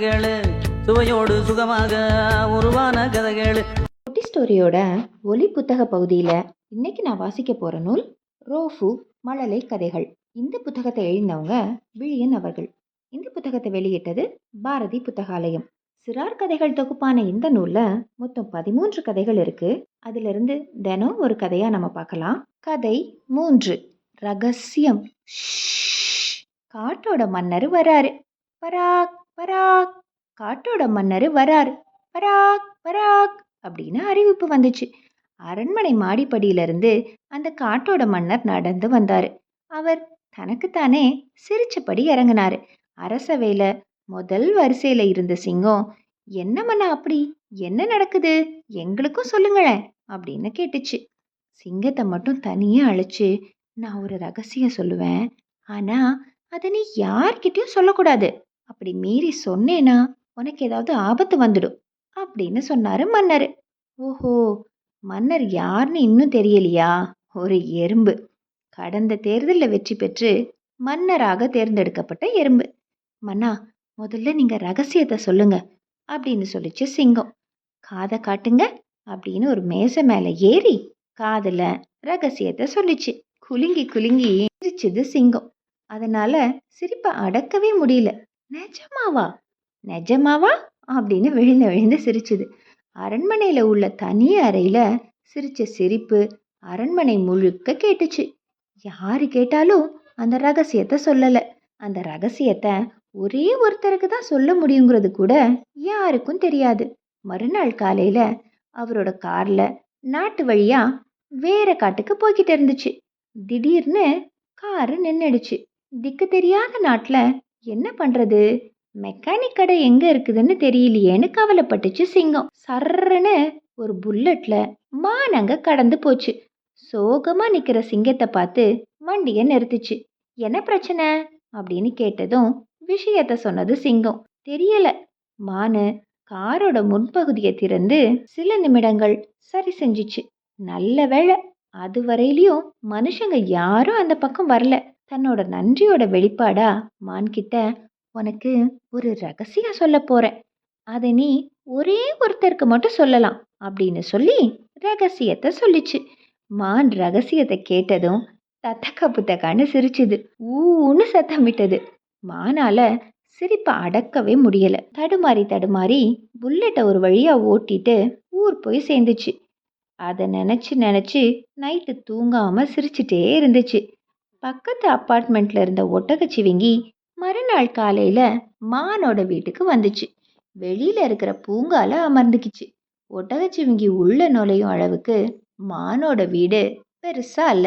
கதைகள் சுவையோடு சுகமாக உருவான கதைகள். குட்டி ஸ்டோரியோட ஒலி புத்தக பகுதியில் இன்னைக்கு நான் வாசிக்க போகிற நூல் ரோஃபு மழலை கதைகள். இந்த புத்தகத்தை எழுந்தவங்க விழியன் அவர்கள். இந்த புத்தகத்தை வெளியிட்டது பாரதி புத்தகாலயம். சிறார் கதைகள் தொகுப்பான இந்த நூலில் மொத்தம் பதிமூன்று கதைகள் இருக்கு. அதிலிருந்து தினம் ஒரு கதையாக நம்ம பார்க்கலாம். கதை மூன்று. ரகசியம். ஷ்ஷ். காட்டோட மன்னர் வராரு. பராக். பராக் காட்டோட மன்னர் வராரு. பராக் பராக் அப்படின்னு அறிவிப்பு வந்துச்சு. அரண்மனை மாடிப்படியிலிருந்து அந்த காட்டோட மன்னர் நடந்து வந்தார். அவர் தனக்குத்தானே சிரிச்சபடி இறங்கினார். அரசவேல முதல் வரிசையில் இருந்த சிங்கம் என்ன மன்னா அப்படி? என்ன நடக்குது? எங்களுக்கும் சொல்லுங்களேன் அப்படின்னு கேட்டுச்சு. சிங்கத்தை மட்டும் தனியே அழைச்சு நான் ஒரு ரகசியம் சொல்லுவேன். ஆனால் அதை நீ யார்கிட்டயும் சொல்லக்கூடாது. அப்படி மீறி சொன்னேனா உனக்கு ஏதாவது ஆபத்து வந்துடும் அப்படின்னு சொன்னாரு மன்னர். ஓஹோ மன்னர் யாருன்னு இன்னும் தெரியலையா? ஒரு எறும்பு. கடந்த தேர்தலில் வெற்றி பெற்று மன்னராக தேர்ந்தெடுக்கப்பட்ட எறும்பு. மன்னா முதல்ல நீங்க ரகசியத்தை சொல்லுங்க அப்படின்னு சொல்லிச்சு சிங்கம். காதை காட்டுங்க அப்படின்னு ஒரு மேசை மேலே ஏறி காதில் ரகசியத்தை சொல்லிச்சு. குலுங்கி குலுங்கி சிரிச்சது சிங்கம். அதனால சிரிப்பை அடக்கவே முடியல. நிஜமாவா? நிஜமாவா? அப்படின்னு விழுந்து விழுந்து சிரிச்சுது. அரண்மனையில் உள்ள தனி அறையில் சிரிச்ச சிரிப்பு அரண்மனை முழுக்க கேட்டுச்சு. யாரு கேட்டாலும் அந்த ரகசியத்தை சொல்லலை. அந்த ரகசியத்தை ஒரே ஒருத்தருக்கு தான் சொல்ல முடியுங்கிறது கூட யாருக்கும் தெரியாது. மறுநாள் காலையில் அவரோட காரில் நாட்டு வழியாக வேற காட்டுக்கு போய்கிட்டு இருந்துச்சு. திடீர்னு காரு நின்றுடுச்சு திக்கு தெரியாத நாட்டில் என்ன பண்ணுறது மெக்கானிக் கடை எங்க இருக்குதுன்னு தெரியலையேன்னு கவலைப்பட்டுச்சு சிங்கம். சர்றன்னு ஒரு புல்லட்ல மானங்க கடந்து போச்சு. சோகமா நிக்கிற சிங்கத்தை பார்த்து வண்டியை நிறுத்துச்சு. என்ன பிரச்சனை? அப்படின்னு கேட்டதும் விஷயத்த சொன்னது சிங்கம். தெரியல. மானு காரோட முன்பகுதியை திறந்து சில நிமிடங்கள் சரி செஞ்சுச்சு. நல்ல வேளை அது வரையிலையும் மனுஷங்க யாரும் அந்த பக்கம் வரல. தன்னோட நன்றியோட வெளிப்பாடா மான்கிட்ட உனக்கு ஒரு ரகசியம் சொல்ல போறேன். அதை நீ ஒரே ஒருத்தருக்கு மட்டும் சொல்லலாம் அப்படின்னு சொல்லி ரகசியத்தை சொல்லிச்சு. மான் ரகசியத்தை கேட்டதும் தத்தக்க புத்தக்கான்னு சிரிச்சுது. ஊன்னு சத்தமிட்டது மானால சிரிப்பை அடக்கவே முடியல. தடுமாறி தடுமாறி புல்லட்டை ஒரு வழியா ஓட்டிட்டு ஊர் போய் சேர்ந்துச்சு. அதை நினச்சி நினச்சி நைட்டு தூங்காமல் சிரிச்சிட்டே இருந்துச்சு. பக்கத்து அப்பார்ட்மெண்ட்ல இருந்த ஒட்டகச்சிவிங்கி மறுநாள் காலையில மானோட வீட்டுக்கு வந்துச்சு. வெளியில இருக்கிற பூங்கால அமர்ந்துக்கிச்சு. ஒட்டகச்சிவிங்கி உள்ள நுழையும் அளவுக்கு மானோட வீடு பெருசா அல்ல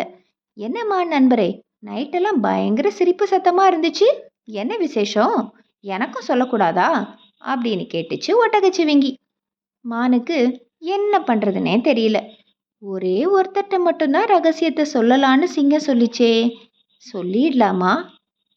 என்ன மான் நண்பரே நைட்டெல்லாம் பயங்கர சிரிப்பு சத்தமா இருந்துச்சு. என்ன விசேஷம்? எனக்கும் சொல்லக்கூடாதா? அப்படின்னு கேட்டுச்சு ஒட்டகச்சிவிங்கி மானுக்கு என்ன பண்றதுனே தெரியல. ஒரே ஒருத்தர்கிட்ட மட்டும்தான் ரகசியத்தை சொல்லலான்னு சிங்கம் சொல்லிச்சே. சொல்லிடலாமா?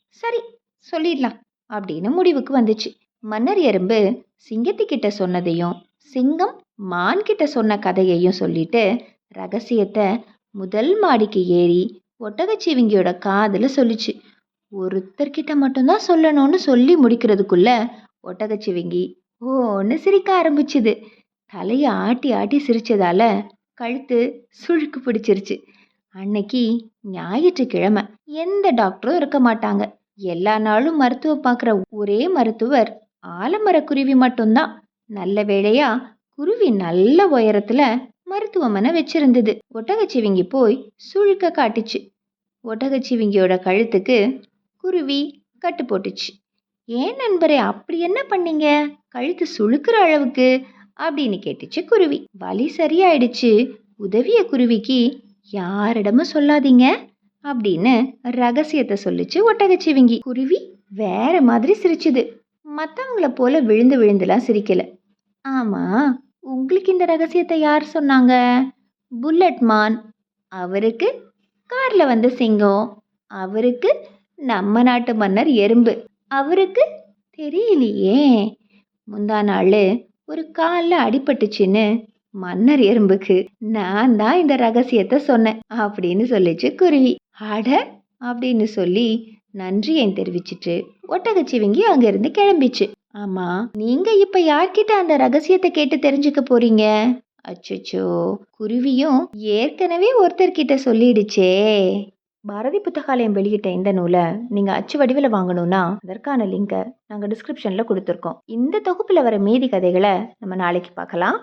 சரி சொல்லிடலாம் அப்படின்னு முடிவுக்கு வந்துச்சு. மன்னர் எறும்பு சிங்கத்துக்கிட்ட சொன்னதையும் சிங்கம் மான் கிட்ட சொன்ன கதையையும் சொல்லிட்டு ரகசியத்தை முதல் மாடிக்கு ஏறி ஒட்டகச்சிவிங்கியோட காதில் சொல்லிச்சு. ஒருத்தர்கிட்ட மட்டும்தான் சொல்லணும்னு சொல்லி முடிக்கிறதுக்குள்ள ஒட்டகச்சிவிங்கி ஓன்னு சிரிக்க ஆரம்பிச்சுது. தலையை ஆட்டி ஆட்டி சிரிச்சதால கழுத்து சுழுக்கு பிடிச்சிருச்சு. அன்னைக்கு ஞாயிற்றுக்கிழமை. எந்த டாக்டரும் இருக்க மாட்டாங்க. எல்லா நாளும் மருத்துவம் பார்க்குற ஒரே மருத்துவர் ஆலமரக்குருவி மட்டும்தான். நல்ல வேளையா குருவி நல்ல உயரத்துல மருத்துவமனை வச்சிருந்தது. ஒட்டகச்சிவிங்கி போய் சுழுக்க காட்டுச்சு. ஒட்டகச்சிவிங்கியோட கழுத்துக்கு குருவி கட்டு போட்டுச்சு. ஏன் நண்பரே அப்படி என்ன பண்ணீங்க? கழுத்து சுழுக்கிற அளவுக்கு அப்படின்னு கேட்டுச்சு குருவி. வலி சரியாயிடுச்சு. உதவிய குருவிக்கு யாரிடமும் சொல்லாதீங்க அப்படின்னு ரகசியத்தை சொல்லிச்சு ஒட்டகச்சிவிங்கி. குருவி வேற மாதிரி சிரிச்சுது. மற்றவங்கள போல விழுந்து விழுந்துலாம் சிரிக்கல. ஆமா உங்களுக்கு இந்த ரகசியத்தை யார் சொன்னாங்க? புல்லட் மான். அவருக்கு கார்ல வந்த சிங்கம். அவருக்கு நம்ம நாட்டு மன்னர் எறும்பு. அவருக்கு தெரியலையே. முந்தா நாள் ஒரு காலில் அடிபட்டுச்சுன்னு மன்னர் எறும்புக்கு நான் தான் இந்த ரகசியத்தை சொன்னேன் அப்படின்னு சொல்லிச்சு குருவி அட அப்படின்னு சொல்லி நன்றியை தெரிவிச்சிட்டு ஒட்டகச்சிவிங்கி அங்கிருந்து கிளம்பிச்சு. ஆமா நீங்க இப்ப யார்கிட்ட அந்த ரகசியத்தை கேட்டு தெரிஞ்சுக்க போறீங்க? அச்சச்சோ குருவியும் ஏற்கனவே ஒருத்தர்கிட்ட சொல்லிடுச்சே. பாரதி புத்தகாலயம் வெளியிட்ட இந்த நூலை நீங்க அச்சு வடிவில் வாங்கணும்னா அதற்கான லிங்கை நாங்கள் டிஸ்கிரிப்ஷன்ல கொடுத்துருக்கோம். இந்த தொகுப்பில் வர மீதி கதைகளை நம்ம நாளைக்கு பார்க்கலாம்.